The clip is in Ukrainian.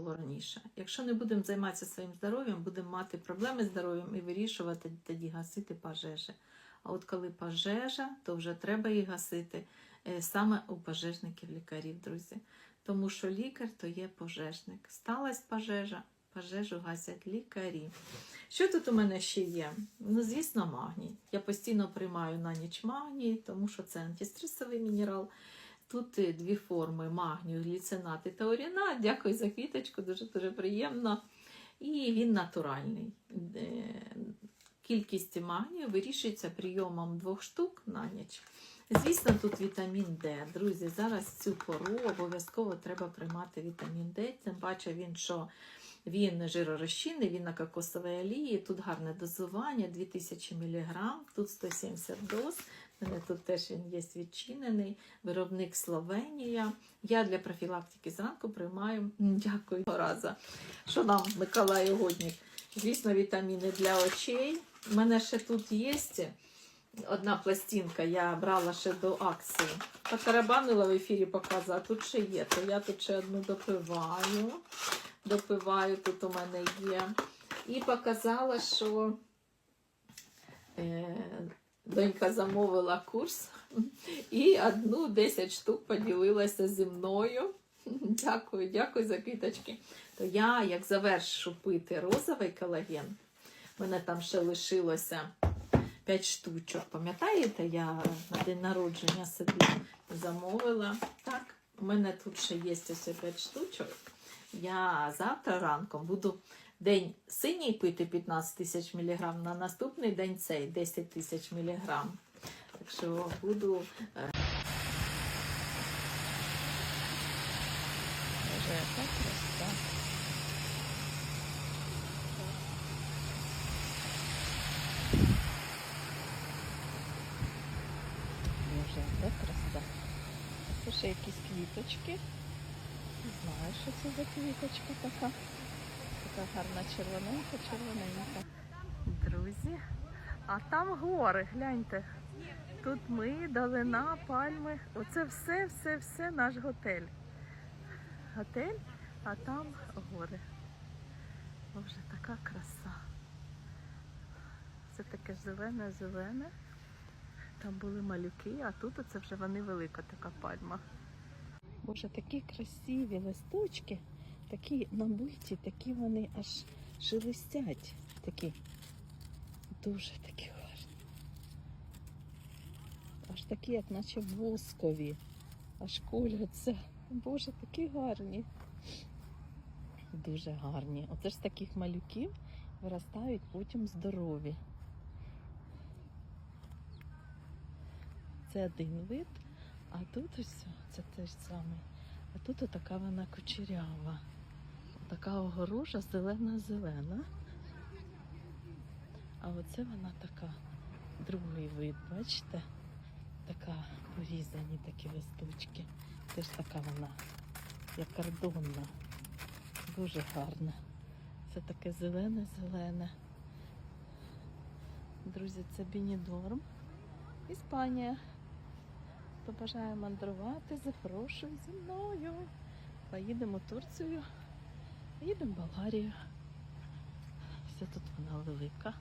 було раніше. Якщо не будемо займатися своїм здоров'ям, будемо мати проблеми з здоров'ям і вирішувати тоді гасити пожежі. А от коли пожежа, то вже треба її гасити е, саме у пожежників лікарів, друзі. Тому що лікар то є пожежник. Сталася пожежа, пожежу гасять лікарі. Що тут у мене ще є? Ну, звісно, магній. Я постійно приймаю на ніч магній, тому що це антистресовий мінерал. Тут е, дві форми магнію, гліцинат і таурінат. Дякую за квіточку, дуже дуже приємно. І він натуральний. Е, Кількість магнію вирішується прийомом двох штук на ніч. Звісно, тут вітамін Д. Друзі, зараз цю пору обов'язково треба приймати вітамін Д. Тим паче він, що він жиророзчинний, він на кокосовій олії. Тут гарне дозування 2000 мг, тут 170 доз. У мене тут теж він є відчинений. Виробник Словенія. Я для профілактики зранку приймаю. Дякую разу. Що нам Миколай Угодник? Звісно, вітаміни для очей. У мене ще тут є одна пластинка, я брала ще до акції. Потарабанила в ефірі показала, тут ще є, то я тут ще одну допиваю. Допиваю, тут у мене є. І показала, що е, донька замовила курс і одну 10 штук поділилася зі мною. Дякую, дякую за квіточки. То я, як завершу пити розовий колаген, в мене там ще лишилося 5 штучок. Пам'ятаєте, я на день народження собі замовила. Так, у мене тут ще є ось 5 штучок. Я завтра ранком буду день синій пити 15 тисяч міліграм, на наступний день цей 10 тисяч міліграм. Так що буду. е, яка краса. Боже. Тут ще якісь квіточки. Не знаю, що це за квіточка така. Така гарна червоненька, червоненька. Друзі, а там гори, гляньте. Тут ми, долина, пальми. Оце все, все, все наш готель. Готель, а там гори. Боже, така краса. Це таке зелене, зелене. Там були малюки, а тут оце вже вони велика така пальма. Боже, такі красиві листочки, такі набиті, такі вони аж шелестять. Такі дуже такі гарні. Аж такі, як наче воскові, аж коляться. Боже, такі гарні. Дуже гарні. Оце ж з таких малюків виростають потім здорові. Це один вид, а тут ось це теж саме. А тут отака вона кучерява. Така огорожа зелена-зелена. А оце вона така, другий вид, бачите? Така порізані такі листочки. Теж така вона, як кордонна. Дуже гарна. Це таке зелене-зелене. Друзі, це Бінідорм. Іспанія. Хто бажає мандрувати, запрошую зі мною. Поїдемо в Турцію, поїдемо в Болгарію. Все тут вона велика.